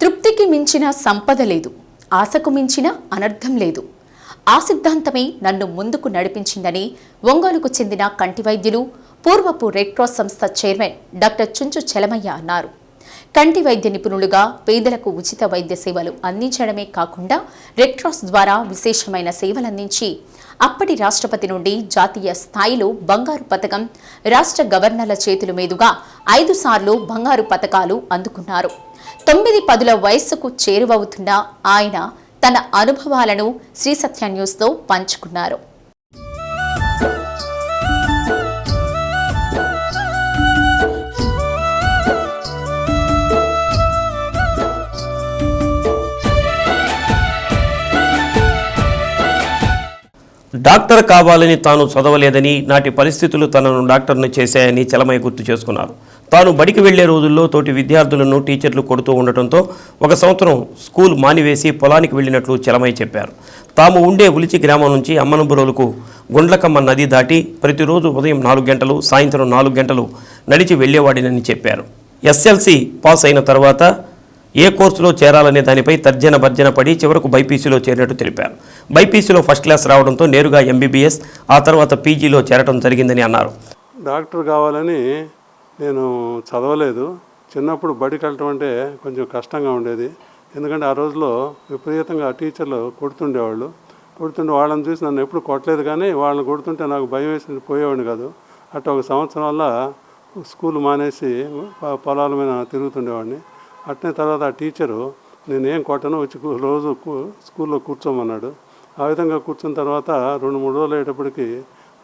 తృప్తికి మించిన సంపద లేదు. ఆశకు మించిన అనర్థం లేదు. ఆ సిద్ధాంతమే నన్ను ముందుకు నడిపించిందని ఒంగోలుకు చెందిన కంటి వైద్యులు పూర్వపు రెడ్ క్రాస్ సంస్థ చైర్మన్ డాక్టర్ చుంచు చలమయ్య అన్నారు. కంటి వైద్య నిపుణులుగా పేదలకు ఉచిత వైద్య సేవలు అందించడమే కాకుండా రెడ్ క్రాస్ ద్వారా విశేషమైన సేవలందించి అప్పటి రాష్ట్రపతి నుండి జాతీయ స్థాయిలో బంగారు పథకం రాష్ట్ర గవర్నర్ల చేతుల మీదుగా ఐదు సార్లు బంగారు పథకాలు అందుకున్నారు. తొమ్మిది పదుల వయస్సుకు చేరువవుతున్న ఆయన తన అనుభవాలను శ్రీ సత్య న్యూస్తో పంచుకున్నారు. డాక్టర్ కావాలని తాను చదవలేదని నాటి పరిస్థితులు తనను డాక్టర్ను చేశాయని చలమయ్య గుర్తు చేసుకున్నారు. తాను బడికి వెళ్ళే రోజుల్లో తోటి విద్యార్థులను టీచర్లు కొడుతూ ఉండటంతో ఒక సంవత్సరం స్కూల్ మానివేసి పొలానికి వెళ్ళినట్లు చలమయ్య చెప్పారు. తాము ఉండే ఉలిచి గ్రామం నుంచి అమ్మనబురోలకు గుండ్లకమ్మ నది దాటి ప్రతిరోజు ఉదయం నాలుగు గంటలు సాయంత్రం నాలుగు గంటలు నడిచి వెళ్ళేవాడినని చెప్పారు. ఎస్ఎల్సి పాస్ అయిన తర్వాత ఏ కోర్సులో చేరాలనే దానిపై తర్జన భర్జన పడి చివరకు బైపీసీలో చేరినట్టు తెలిపారు. బైపీసీలో ఫస్ట్ క్లాస్ రావడంతో నేరుగా ఎంబీబీఎస్ ఆ తర్వాత పీజీలో చేరడం జరిగిందని అన్నారు. డాక్టర్ కావాలని నేను చదవలేదు. చిన్నప్పుడు బడికి వెళ్ళటం అంటే కొంచెం కష్టంగా ఉండేది. ఎందుకంటే ఆ రోజులో విపరీతంగా టీచర్లు కొడుతుండేవాళ్ళు. కొడుతుండే వాళ్ళని చూసి నన్ను ఎప్పుడు కొట్టలేదు కానీ వాళ్ళని కొడుతుంటే నాకు భయం వేసి పోయేవాడిని కాదు. అట్లా ఒక సంవత్సరం వల్ల స్కూల్ మానేసి పొలాల మీద తిరుగుతుండేవాడిని. అట్నే తర్వాత ఆ టీచరు నేనేం కొట్టను వచ్చి రోజు స్కూల్లో కూర్చోమన్నాడు. ఆ విధంగా కూర్చున్న తర్వాత రెండు మూడు రోజులు అయ్యేటప్పటికి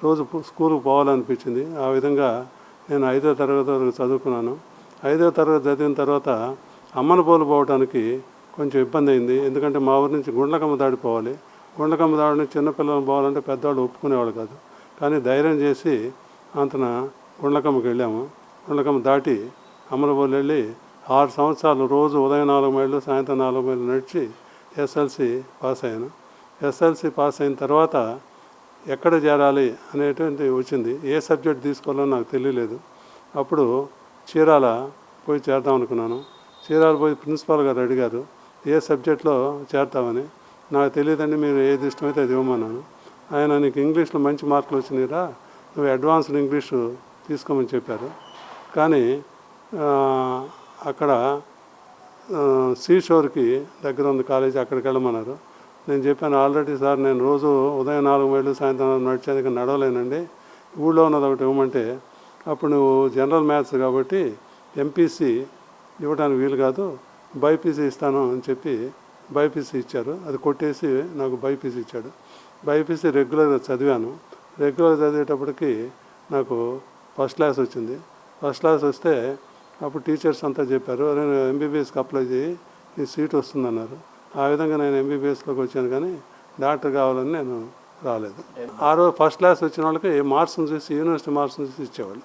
రోజు స్కూల్కి పోవాలనిపించింది. ఆ విధంగా నేను ఐదో తరగతి వరకు చదువుకున్నాను. ఐదో తరగతి చదివిన తర్వాత అమ్మనపోలు పోవడానికి కొంచెం ఇబ్బంది అయింది. ఎందుకంటే మా ఊరి నుంచి గుండ్లకమ్మ దాడిపోవాలి గుండ్లకమ్మ దాడి నుంచి చిన్నపిల్లలు పోవాలంటే పెద్దవాళ్ళు ఒప్పుకునేవాళ్ళు కాదు. కానీ ధైర్యం చేసి అంతన గుండ్లకమ్మకి వెళ్ళాము. గుండ్లకమ్మ దాటి అమ్మనపోలు వెళ్ళి ఆరు సంవత్సరాలు రోజు ఉదయం నాలుగు మైళ్ళు సాయంత్రం నాలుగు మైళ్ళు నడిచి ఎస్ఎల్సి పాస్ అయ్యాను. ఎస్ఎల్సి పాస్ అయిన తర్వాత ఎక్కడ చేరాలి అనేటువంటి వచ్చింది. ఏ సబ్జెక్ట్ తీసుకోవాలో నాకు తెలియలేదు. అప్పుడు చీరాల పోయి చేద్దాం అనుకున్నాను. చీరాల పోయి ప్రిన్సిపాల్ గారు అడిగారు ఏ సబ్జెక్ట్లో చేరతామని నాకు తెలియదండి మీరు ఏది ఇష్టమైతే అది ఇవ్వమన్నాను. ఆయన నీకు ఇంగ్లీష్లో మంచి మార్కులు వచ్చినాయిరా నువ్వు అడ్వాన్స్డ్ ఇంగ్లీషు తీసుకోమని చెప్పారు. కానీ అక్కడ సీషోర్కి దగ్గర ఉంది కాలేజీ అక్కడికి వెళ్ళమన్నారు. నేను చెప్పాను ఆల్రెడీ సార్ నేను రోజు ఉదయం నాలుగు మైళ్ళు సాయంత్రం నడిచేందుకు నడవలేనండి. ఊళ్ళో ఉన్నది ఒకటి ఇవ్వమంటే అప్పుడు నువ్వు జనరల్ మ్యాథ్స్ కాబట్టి ఎంపీసీ ఇవ్వడానికి వీలు కాదు బైపీసీ ఇస్తాను అని చెప్పి బైపీసీ ఇచ్చారు. అది కొట్టేసి నాకు బైపీసీ ఇచ్చాడు. బైపీసీ రెగ్యులర్గా చదివాను. రెగ్యులర్ చదివేటప్పటికి నాకు ఫస్ట్ క్లాస్ వచ్చింది. ఫస్ట్ క్లాస్ వస్తే అప్పుడు టీచర్స్ అంతా చెప్పారు నేను ఎంబీబీఎస్కి అప్లై చేయి నీ సీట్ వస్తుందన్నారు. ఆ విధంగా నేను ఎంబీబీఎస్లోకి వచ్చాను కానీ డాక్టర్ కావాలని నేను రాలేదు. ఆ రోజు ఫస్ట్ క్లాస్ వచ్చిన వాళ్ళకి మార్క్స్ని చూసి యూనివర్సిటీ మార్క్స్ని చూసి ఇచ్చేవాళ్ళు.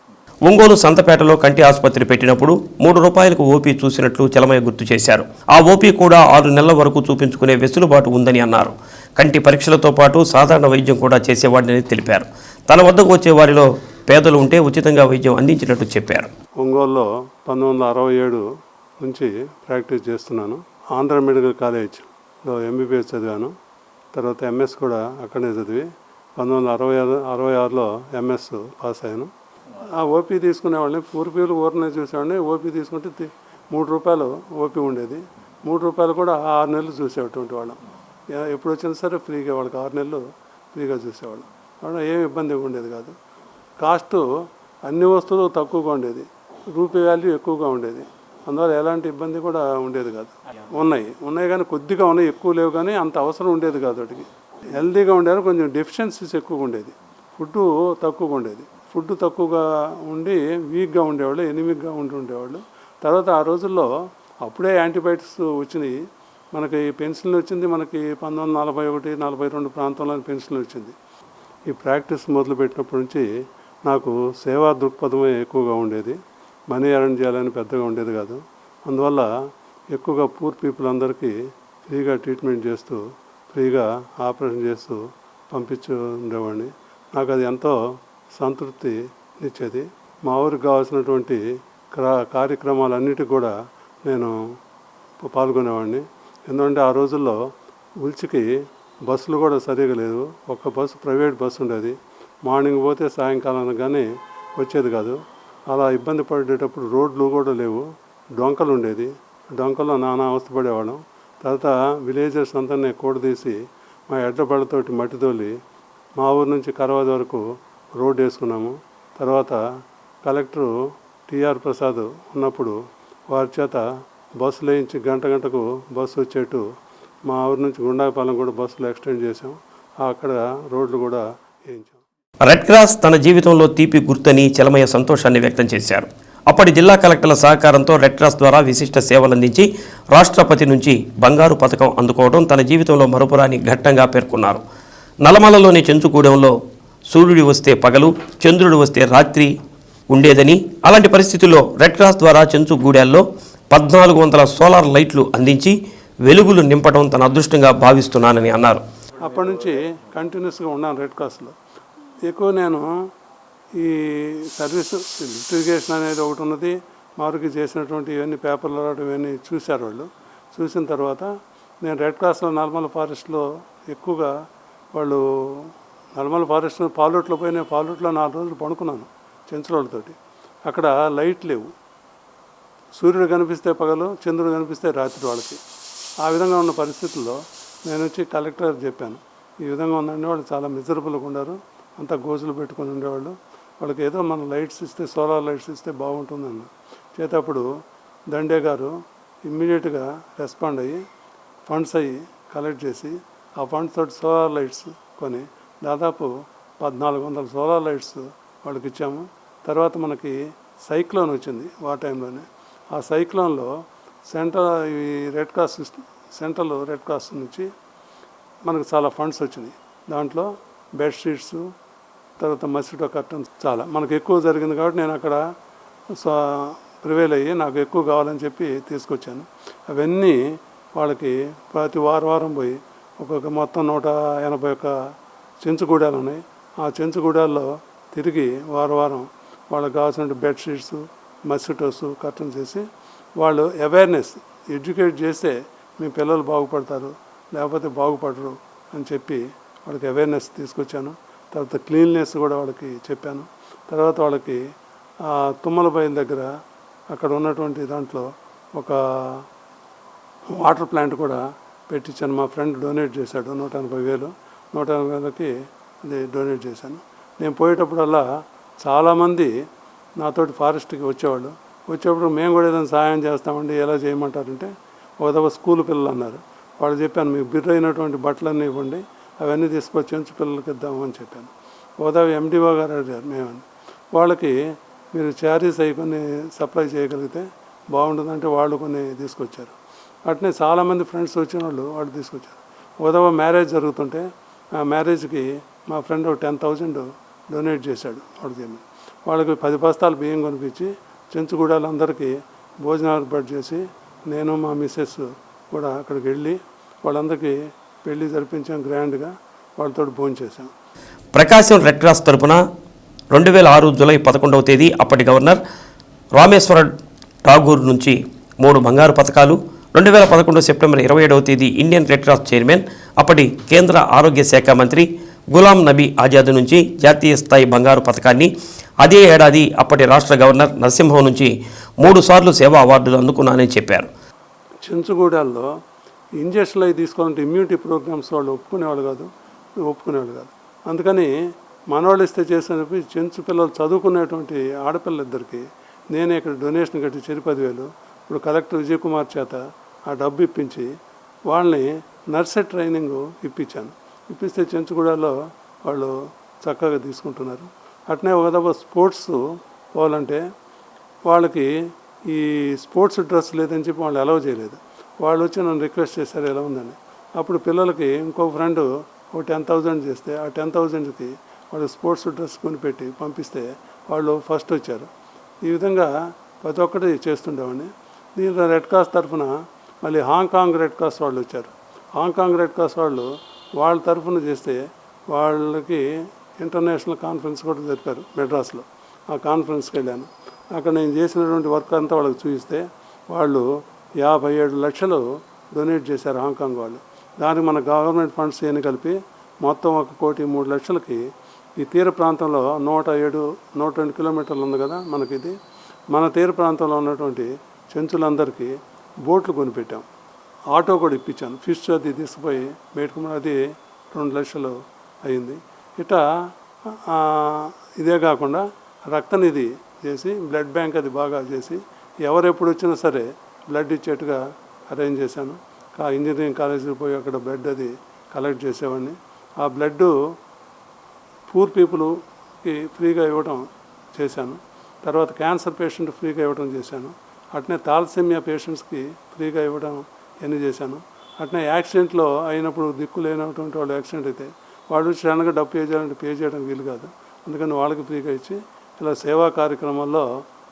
ఒంగోలు సంతపేటలో కంటి ఆసుపత్రి పెట్టినప్పుడు మూడు రూపాయలకు ఓపీ చూసినట్లు చలమయ్య గుర్తు చేశారు. ఆ ఓపీ కూడా ఆరు నెలల వరకు చూపించుకునే వెసులుబాటు ఉందని అన్నారు. కంటి పరీక్షలతో పాటు సాధారణ వైద్యం కూడా చేసేవాడిని తెలిపారు. తన వద్దకు వచ్చే వారిలో పేదలు ఉంటే ఉచితంగా వైద్యం అందించినట్టు చెప్పారు. ఒంగోలులో పంతొమ్మిది వందల అరవై ఏడు నుంచి ప్రాక్టీస్ చేస్తున్నాను. ఆంధ్ర మెడికల్ కాలేజ్లో ఎంబీబీఎస్ చదివాను. తర్వాత ఎంఎస్ కూడా అక్కడే చదివి పంతొమ్మిది వందల అరవై ఆరు అరవై ఆరులో ఎంఎస్ పాస్ అయ్యాను. ఆ ఓపీ తీసుకునే వాళ్ళని పూర్వీకులు ఊరినే చూసేవాడిని. ఓపీ తీసుకుంటే మూడు రూపాయలు ఓపీ ఉండేది. మూడు రూపాయలు కూడా ఆరు నెలలు చూసేటువంటి వాళ్ళం. ఎప్పుడు వచ్చినా సరే ఫ్రీగా వాళ్ళకి ఆరు నెలలు ఫ్రీగా చూసేవాళ్ళం. వాళ్ళ ఏం ఇబ్బంది ఉండేది కాదు. కాస్ట్ అన్ని వస్తువులు తక్కువగా ఉండేది. రూపీ వాల్యూ ఎక్కువగా ఉండేది. అందువల్ల ఎలాంటి ఇబ్బంది కూడా ఉండేది కాదు. ఉన్నాయి. ఉన్నాయి కానీ కొద్దిగా ఉన్నాయి ఎక్కువ లేవు కానీ అంత అవసరం ఉండేది కాదు వాటికి. హెల్తీగా ఉండేవారు కొంచెం డెఫిషియన్సీస్ ఎక్కువగా ఉండేది. ఫుడ్ తక్కువగా ఉండేది. ఫుడ్ తక్కువగా ఉండి వీక్గా ఉండేవాళ్ళు ఎనిమిక్గా ఉండి ఉండేవాళ్ళు. తర్వాత ఆ రోజుల్లో అప్పుడే యాంటీబయాటిక్స్ వచ్చినాయి. మనకి పెన్సిల్ వచ్చింది మనకి పంతొమ్మిది వందల నలభై ఒకటి నలభై రెండు ప్రాంతంలో పెన్సిల్ వచ్చింది. ఈ ప్రాక్టీస్ మొదలుపెట్టినప్పటి నుంచి నాకు సేవా దృక్పథమే ఎక్కువగా ఉండేది. మనీ అరేంజ్ చేయాలని పెద్దగా ఉండేది కాదు. అందువల్ల ఎక్కువగా పూర్ పీపుల్ అందరికీ ఫ్రీగా ట్రీట్మెంట్ చేస్తూ ఫ్రీగా ఆపరేషన్ చేస్తూ పంపించు ఉండేవాడిని. నాకు అది ఎంతో సంతృప్తి ఇచ్చేది. మా ఊరికి కావాల్సినటువంటి క్రా కార్యక్రమాలన్నిటికి కూడా నేను పాల్గొనేవాడిని. ఎందుకంటే ఆ రోజుల్లో ఉల్చికి బస్సులు కూడా సరిగా లేదు ఒక్క బస్సు ప్రైవేట్ బస్సు ఉండేది. మార్నింగ్ పోతే సాయంకాలం కానీ వచ్చేది కాదు. అలా ఇబ్బంది పడేటప్పుడు రోడ్లు కూడా లేవు. డొంకలు ఉండేది. డొంకలో నానా అవస్థపడేవాళ్ళం తర్వాత విలేజర్స్ అంతా కూడదీసి మా ఎడ్లబళ్ళతోటి మట్టి తోలి మా ఊరు నుంచి కరవాద వరకు రోడ్డు వేసుకున్నాము. తర్వాత కలెక్టరు టిఆర్ ప్రసాద్ ఉన్నప్పుడు వారి చేత బస్సులు వేయించి గంట గంటకు బస్సు వచ్చేట్టు మా ఊరి నుంచి గుండాపాలెం కూడా బస్సులు ఎక్స్టెండ్ చేసాం అక్కడ రోడ్లు కూడా వేయించాం. రెడ్ క్రాస్ తన జీవితంలో తీపి గుర్తని చలమయ్య సంతోషాన్ని వ్యక్తం చేశారు. అప్పటి జిల్లా కలెక్టర్ల సహకారంతో రెడ్ క్రాస్ ద్వారా విశిష్ట సేవలందించి రాష్ట్రపతి నుంచి బంగారు పథకం అందుకోవడం తన జీవితంలో మరపురాని ఘట్టంగా పేర్కొన్నారు. నలమలలోని చెంచుగూడెంలో సూర్యుడు వస్తే పగలు చంద్రుడు వస్తే రాత్రి ఉండేదని అలాంటి పరిస్థితుల్లో రెడ్ క్రాస్ ద్వారా చెంచుగూడెల్లో పద్నాలుగు వందల సోలార్ లైట్లు అందించి వెలుగులు నింపడం తన అదృష్టంగా భావిస్తున్నానని అన్నారు. అప్పటి నుంచి కంటిన్యూస్గా ఉన్నాను రెడ్ క్రాస్లో. ఎక్కువ నేను ఈ సర్వీస్ లిటిగేషన్ అనేది ఒకటి ఉన్నది. మారుకి చేసినటువంటి ఇవన్నీ పేపర్లు రావడం ఇవన్నీ చూశారు వాళ్ళు. చూసిన తర్వాత నేను రెడ్ క్రాస్లో నల్మల ఫారెస్ట్లో ఎక్కువగా వాళ్ళు నల్మల ఫారెస్ట్ పాలూట్లో పోయిన పాలూట్లో నాలుగు రోజులు పడుకున్నాను చెంచులతోటి అక్కడ లైట్ లేవు. సూర్యుడు కనిపిస్తే పగలు చంద్రుడు కనిపిస్తే రాత్రి వాళ్ళకి. ఆ విధంగా ఉన్న పరిస్థితుల్లో నేను వచ్చి కలెక్టర్ చెప్పాను. ఈ విధంగా ఉందండి వాళ్ళు చాలా మిజరబుల్గా ఉన్నారు. అంతా గోజులు పెట్టుకొని ఉండేవాళ్ళు. వాళ్ళకి ఏదో మనం లైట్స్ ఇస్తే సోలార్ లైట్స్ ఇస్తే బాగుంటుందన్న. చేతప్పుడు దండే గారు ఇమ్మీడియట్గా రెస్పాండ్ అయ్యి ఫండ్స్ అయ్యి కలెక్ట్ చేసి ఆ ఫండ్స్ తోటి సోలార్ లైట్స్ కొని దాదాపు పద్నాలుగు వందల సోలార్ లైట్స్ వాళ్ళకి ఇచ్చాము. తర్వాత మనకి సైక్లోన్ వచ్చింది ఆ టైంలోనే. ఆ సైక్లోన్లో సెంట్రల్ ఈ red cross central red cross నుంచి మనకు చాలా ఫండ్స్ వచ్చినాయి. దాంట్లో బెడ్షీట్స్ తర్వాత మస్కిటో కర్టన్స్ చాలా. మనకు ఎక్కువ జరిగింది కాబట్టి నేను అక్కడ ప్రివేల్ అయ్యి నాకు ఎక్కువ కావాలని చెప్పి తీసుకొచ్చాను. అవన్నీ వాళ్ళకి ప్రతి వారం వారం పోయి ఒక్కొక్క మొత్తం నూట ఎనభై ఒక్క చెంచుగూడాలు ఉన్నాయి. ఆ చెంచుగూడాల్లో తిరిగి వారం వారం వాళ్ళకి కావాల్సిన బెడ్షీట్స్ మస్కిటోస్ కర్టన్స్ చేసి వాళ్ళు అవేర్నెస్ ఎడ్యుకేట్ చేస్తే మీ పిల్లలు బాగుపడతారు లేకపోతే బాగుపడరు అని చెప్పి వాళ్ళకి అవేర్నెస్ తీసుకొచ్చాను. తర్వాత క్లీన్లెస్ కూడా వాళ్ళకి చెప్పాను. తర్వాత వాళ్ళకి ఆ తుమ్మలబైల దగ్గర అక్కడ ఉన్నటువంటి దాంట్లో ఒక వాటర్ ప్లాంట్ కూడా పెట్టించాను. మా ఫ్రెండ్ డొనేట్ చేశాడు నూట ఎనభై వేలు. నూట ఎనభై వేలకి అది డొనేట్ చేశాను. నేను పోయేటప్పుడల్లా చాలామంది నాతోటి ఫారెస్ట్కి వచ్చేవాళ్ళు. వచ్చేప్పుడు మేము కూడా ఏదైనా సహాయం చేస్తామండి ఎలా చేయమంటారంటే ఒక దఫా స్కూల్ పిల్లలు అన్నారు. వాళ్ళు చెప్పాను మీకు బిర్రైనటువంటి అయినటువంటి బట్టలన్నీ ఇవ్వండి అవన్నీ తీసుకొచ్చి ఉంచి పిల్లలకి ఇద్దాము అని చెప్పాను గోదావరి ఎండిఓ గారు అడిగారు మేమని. వాళ్ళకి మీరు చారీస్ అవి కొన్ని సప్లై చేయగలిగితే బాగుంటుందంటే వాళ్ళు కొన్ని తీసుకొచ్చారు. అట్నే చాలామంది ఫ్రెండ్స్ వచ్చిన వాళ్ళు వాళ్ళు తీసుకొచ్చారు. ఉదవ మ్యారేజ్ జరుగుతుంటే ఆ మ్యారేజ్కి మా ఫ్రెండ్ ఒక టెన్ థౌజండ్ డొనేట్ చేశాడు వాడికి వాళ్ళకి పది బస్తాలు బియ్యం కొనిపించి చెంచుగూడాలందరికీ భోజనాలు ఏర్పాటు చేసి నేను మా మిస్సెస్ కూడా అక్కడికి వెళ్ళి వాళ్ళందరికీ పెళ్ళి జరిపించాం గ్రాండ్గా వాళ్ళతో భోజనం చేశాం. ప్రకాశం రెడ్ క్రాస్ తరపున రెండు వేల ఆరు జూలై పదకొండవ తేదీ అప్పటి గవర్నర్ రామేశ్వర ఠాగూర్ నుంచి మూడు బంగారు పథకాలు రెండు వేల పదకొండు సెప్టెంబర్ ఇరవై ఏడవ తేదీ ఇండియన్ రెడ్ క్రాస్ చైర్మన్ అప్పటి కేంద్ర ఆరోగ్య శాఖ మంత్రి గులాం నబీ ఆజాద్ నుంచి జాతీయ స్థాయి బంగారు పథకాన్ని అదే ఏడాది అప్పటి రాష్ట్ర గవర్నర్ నరసింహం నుంచి మూడు సార్లు సేవా అవార్డులు అందుకున్నానని చెప్పారు. చెంచుగూడాల్లో ఇంజక్షన్లు అవి తీసుకోవాలంటే ఇమ్యూనిటీ ప్రోగ్రామ్స్ వాళ్ళు ఒప్పుకునేవాళ్ళు కాదు. ఒప్పుకునేవాళ్ళు కాదు. అందుకని మనవాళ్ళు ఇస్తే చేసినప్పుడు చెంచు పిల్లలు చదువుకునేటువంటి ఆడపిల్లలిద్దరికి నేనే ఇక్కడ డొనేషన్ కట్టి చెరి పదివేలు. ఇప్పుడు కలెక్టర్ విజయ్ కుమార్ చేత ఆ డబ్బు ఇప్పించి వాళ్ళని నర్సరీ ట్రైనింగ్ ఇప్పించాను. ఇప్పిస్తే చెంచుగూడలో వాళ్ళు చక్కగా తీసుకుంటున్నారు. అట్నే ఒక దఫా స్పోర్ట్స్ పోవాలంటే వాళ్ళకి ఈ స్పోర్ట్స్ డ్రెస్ లేదని చెప్పి వాళ్ళు అలౌ చేయలేదు. వాళ్ళు వచ్చి నన్ను రిక్వెస్ట్ చేశారు ఎలా ఉందని? అప్పుడు పిల్లలకి ఇంకో ఫ్రెండ్ ఒక టెన్ థౌజండ్ చేస్తే ఆ టెన్ థౌజండ్కి వాళ్ళు స్పోర్ట్స్ డ్రెస్ కొనిపెట్టి పంపిస్తే వాళ్ళు ఫస్ట్ వచ్చారు. ఈ విధంగా ప్రతి ఒక్కటి చేస్తుండేవాడిని. దీంట్లో రెడ్ క్రాస్ తరఫున మళ్ళీ హాంకాంగ్ రెడ్ క్రాస్ వాళ్ళు వచ్చారు. హాంకాంగ్ రెడ్ క్రాస్ వాళ్ళు వాళ్ళ తరఫున చేస్తే వాళ్ళకి ఇంటర్నేషనల్ కాన్ఫరెన్స్ కూడా జరిపారు మెడ్రాస్లో. ఆ కాన్ఫరెన్స్కి వెళ్ళాను. అక్కడ నేను చేసినటువంటి వర్క్ అంతా వాళ్ళకి చూపిస్తే వాళ్ళు యాభై ఏడు లక్షలు డొనేట్ చేశారు హాంకాంగ్ వాళ్ళు. దానికి మన గవర్నమెంట్ ఫండ్స్ ఏమి కలిపి మొత్తం ఒక కోటి మూడు లక్షలకి ఈ తీర ప్రాంతంలో నూట ఏడు నూట రెండు కిలోమీటర్లు ఉంది కదా మనకి ఇది మన తీర ప్రాంతంలో ఉన్నటువంటి చెంచులందరికీ బోట్లు కొనిపెట్టాం. ఆటో కూడా ఇప్పించాను ఫిష్ అది తీసుకుపోయి బయటకు అది రెండు లక్షలు అయింది. ఇట్లా ఇదే కాకుండా రక్తనిధి చేసి బ్లడ్ బ్యాంక్ అది బాగా చేసి ఎవరెప్పుడు వచ్చినా సరే బ్లడ్ ఇచ్చేట్టుగా అరేంజ్ చేశాను. ఆ ఇంజనీరింగ్ కాలేజీకి పోయి అక్కడ బ్లడ్ అది కలెక్ట్ చేసేవాడిని. ఆ బ్లడ్ పూర్ పీపుల్కి ఫ్రీగా ఇవ్వడం చేశాను. తర్వాత క్యాన్సర్ పేషెంట్ ఫ్రీగా ఇవ్వడం చేశాను. అట్నే తాలసెమియా పేషెంట్స్కి ఫ్రీగా ఇవ్వడం ఎన్ని చేశాను. అట్నే యాక్సిడెంట్లో అయినప్పుడు దిక్కు లేనటువంటి వాళ్ళు యాక్సిడెంట్ అయితే వాళ్ళు సడన్గా డబ్బు పే చేయాలంటే పే చేయడం వీలు కాదు. అందుకని వాళ్ళకి ఫ్రీగా ఇచ్చి ఇలా సేవా కార్యక్రమాల్లో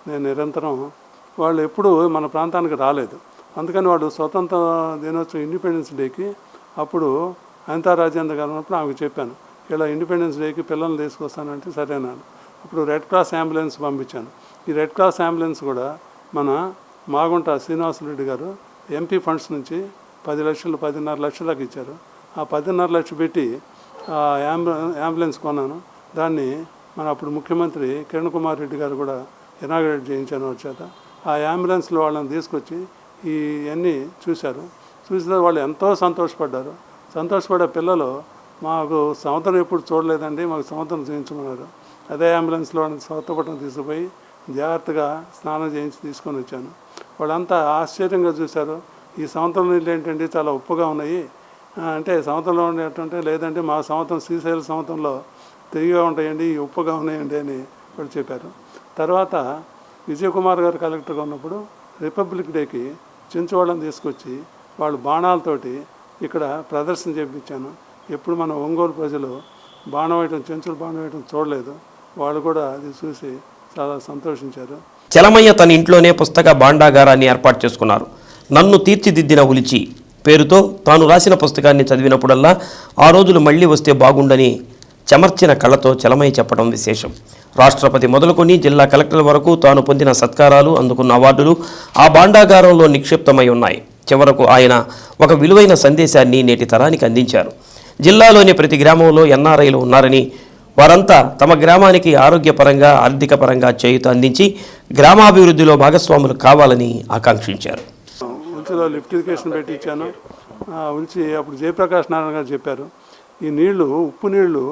నేను నిరంతరం వాళ్ళు ఎప్పుడూ మన ప్రాంతానికి రాలేదు. అందుకని వాడు స్వతంత్ర దినోత్సవం ఇండిపెండెన్స్ డేకి అప్పుడు అనితా రాజేంద్ర గారు ఉన్నప్పుడు ఆమెకు చెప్పాను ఇలా ఇండిపెండెన్స్ డేకి పిల్లల్ని తీసుకొస్తానంటే సరేనాను అప్పుడు రెడ్ క్రాస్ అంబులెన్స్ పంపించాను. ఈ రెడ్ క్రాస్ అంబులెన్స్ కూడా మన మాగుంట శ్రీనివాసరెడ్డి గారు ఎంపీ ఫండ్స్ నుంచి పది లక్షలు పదిన్నర లక్షలకు ఇచ్చారు. ఆ పదిన్నర లక్షలు పెట్టి ఆ అంబు అంబులెన్స్ కొన్నాను. దాన్ని మన అప్పుడు ముఖ్యమంత్రి కిరణ్ కుమార్ రెడ్డి గారు కూడా ఇనాగ్రేట్ చేయించాను వారి చేత. ఆ అంబులెన్స్లో వాళ్ళని తీసుకొచ్చి ఇవన్నీ చూశారు. చూసిన వాళ్ళు ఎంతో సంతోషపడ్డారు. సంతోషపడే పిల్లలు మాకు సంవత్సరం ఎప్పుడు చూడలేదండి మాకు సంవత్సరం చేయించమన్నారు. అదే అంబులెన్స్లో వాళ్ళని తీసుకుపోయి జాగ్రత్తగా స్నానం చేయించి తీసుకొని వచ్చాను. వాళ్ళంతా ఆశ్చర్యంగా చూశారు. ఈ సంవత్సరం నీళ్ళు ఏంటంటే చాలా ఉప్పుగా ఉన్నాయి. అంటే సంవత్సరంలో ఉండేటంటే లేదంటే మా సంవత్సరం శ్రీశైల సంవత్సరంలో తిరిగిగా ఉంటాయండి ఈ ఉప్పుగా ఉన్నాయండి అని వాళ్ళు చెప్పారు. తర్వాత విజయకుమార్ గారు కలెక్టర్గా ఉన్నప్పుడు రిపబ్లిక్ డేకి చెంచువాళ్ళని తీసుకొచ్చి వాళ్ళు బాణాలతోటి ఇక్కడ ప్రదర్శన చేయించాను ఎప్పుడు మన ఒంగోలు ప్రజలు బాణం వేయటం చెంచులు బాణం వేయటం చూడలేదు. వాళ్ళు కూడా అది చూసి చాలా సంతోషించారు. చలమయ్య తన ఇంట్లోనే పుస్తక భాండాగారాన్ని ఏర్పాటు చేసుకున్నారు. నన్ను తీర్చిదిద్దిన ఉలిచి పేరుతో తాను రాసిన పుస్తకాన్ని చదివినప్పుడల్లా ఆ రోజులు మళ్ళీ వస్తే బాగుండని చెమర్చిన కళ్ళతో చలమయ్య చెప్పడం విశేషం. రాష్ట్రపతి మొదలుకొని జిల్లా కలెక్టర్ వరకు తాను పొందిన సత్కారాలు అందుకున్న అవార్డులు ఆ భాండాగారంలో నిక్షిప్తమై ఉన్నాయి. చివరకు ఆయన ఒక విలువైన సందేశాన్ని నేటి తరానికి అందించారు. జిల్లాలోని ప్రతి గ్రామంలో ఎన్ఆర్ఐలు ఉన్నారని వారంతా తమ గ్రామానికి ఆరోగ్యపరంగా ఆర్థిక పరంగా చేయుత అందించి గ్రామాభివృద్ధిలో భాగస్వాములు కావాలని ఆకాంక్షించారు. ఉల్చిలో లిఫ్ట్ ఇరిగేషన్ పెట్టి ఇచ్చాను. ఉంచి అప్పుడు జయప్రకాష్ నారాయణ గారు చెప్పారు ఈ నీళ్ళు ఉప్పు నీళ్ళు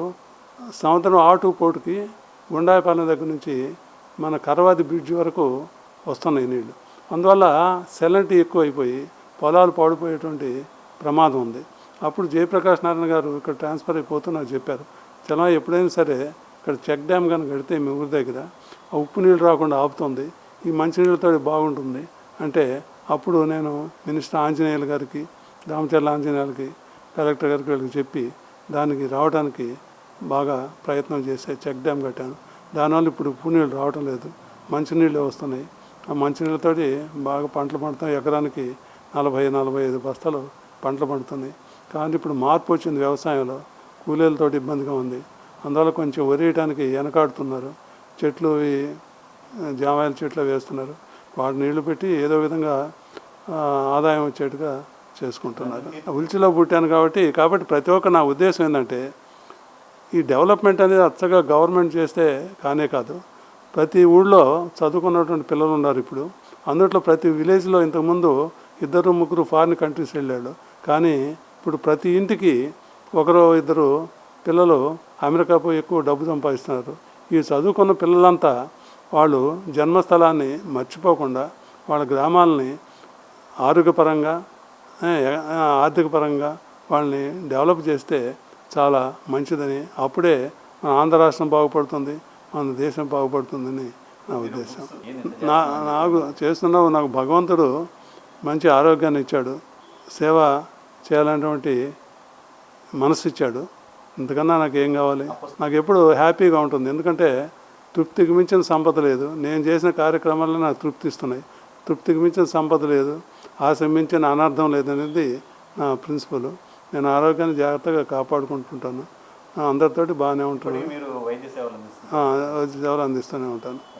సంవత్సరం ఆటు పోటుకి గుండాయపాలెం దగ్గర నుంచి మన కరవాది బ్రిడ్జ్ వరకు వస్తున్నాయి నీళ్ళు. అందువల్ల సెలంటి ఎక్కువ అయిపోయి పొలాలు పాడిపోయేటువంటి ప్రమాదం ఉంది. అప్పుడు జయప్రకాష్ నారాయణ గారు ఇక్కడ ట్రాన్స్ఫర్ అయిపోతూ నాకు చెప్పారు. చలా ఎప్పుడైనా సరే ఇక్కడ చెక్ డ్యామ్ కానీ కడితే మీ ఊరి దగ్గర ఆ ఉప్పు నీళ్ళు రాకుండా ఆపుతుంది. ఈ మంచినీళ్ళతో బాగుంటుంది అంటే అప్పుడు నేను మినిస్టర్ ఆంజనేయులు గారికి రామచర్ల ఆంజనేయులకి కలెక్టర్ గారికి వీళ్ళకి చెప్పి దానికి రావడానికి బాగా ప్రయత్నం చేస్తే చెక్ డ్యామ్ కట్టాను. దానివల్ల ఇప్పుడు ఉప్పు నీళ్ళు రావటం లేదు. మంచినీళ్ళే వస్తున్నాయి. ఆ మంచినీళ్ళతోటి బాగా పంటలు పండుతాయి ఎకరానికి నలభై నలభై ఐదు బస్తాలు పంటలు పండుతున్నాయి. కానీ ఇప్పుడు మార్పు వచ్చింది వ్యవసాయంలో. కూలీలతోటి ఇబ్బందిగా ఉంది. అందువల్ల కొంచెం వరేయటానికి వెనకాడుతున్నారు చెట్లు జామాయిల చెట్లు వేస్తున్నారు. వాటి నీళ్ళు పెట్టి ఏదో విధంగా ఆదాయం వచ్చేట్టుగా చేసుకుంటున్నారు. ఉల్చిలో పుట్టాను కాబట్టి కాబట్టి ప్రతి ఒక్క నా ఉద్దేశం ఏంటంటే ఈ డెవలప్మెంట్ అనేది అచ్చగా గవర్నమెంట్ చేస్తే కానే కాదు. ప్రతి ఊళ్ళో చదువుకున్నటువంటి పిల్లలు ఉన్నారు ఇప్పుడు. అందుట్లో ప్రతి విలేజ్లో ఇంతకుముందు ఇద్దరు ముగ్గురు ఫారిన్ కంట్రీస్ వెళ్ళాడు కానీ ఇప్పుడు ప్రతి ఇంటికి ఒకరు ఇద్దరు పిల్లలు అమెరికా పోయి ఎక్కువ డబ్బు సంపాదిస్తున్నారు. ఈ చదువుకున్న పిల్లలంతా వాళ్ళు జన్మస్థలాన్ని మర్చిపోకుండా వాళ్ళ గ్రామాలని ఆరోగ్యపరంగా ఆర్థికపరంగా వాళ్ళని డెవలప్ చేస్తే చాలా మంచిదని. అప్పుడే మన ఆంధ్ర రాష్ట్రం బాగుపడుతుంది మన దేశం బాగుపడుతుందని నా ఉద్దేశం. నా నాకు చేస్తున్న నాకు భగవంతుడు మంచి ఆరోగ్యాన్ని ఇచ్చాడు సేవ చేయాలనేటువంటి మనసు ఇచ్చాడు. ఇంతకన్నా నాకు ఏం కావాలి? నాకు ఎప్పుడు హ్యాపీగా ఉంటుంది. ఎందుకంటే తృప్తికి మించిన సంపద లేదు. నేను చేసిన కార్యక్రమాల్లో నాకు తృప్తి ఇస్తున్నాయి తృప్తికి మించిన సంపద లేదు. ఆశ మించిన అనర్థం లేదనేది నా ప్రిన్సిపల్. నేను ఆరోగ్యాన్ని జాగ్రత్తగా కాపాడుకుంటుంటాను. అందరితోటి బాగానే ఉంటాను. మీరు వైద్య సేవలు అందిస్తున్నారు. ఆ, వైద్య సేవలు అందిస్తూనే ఉంటాను.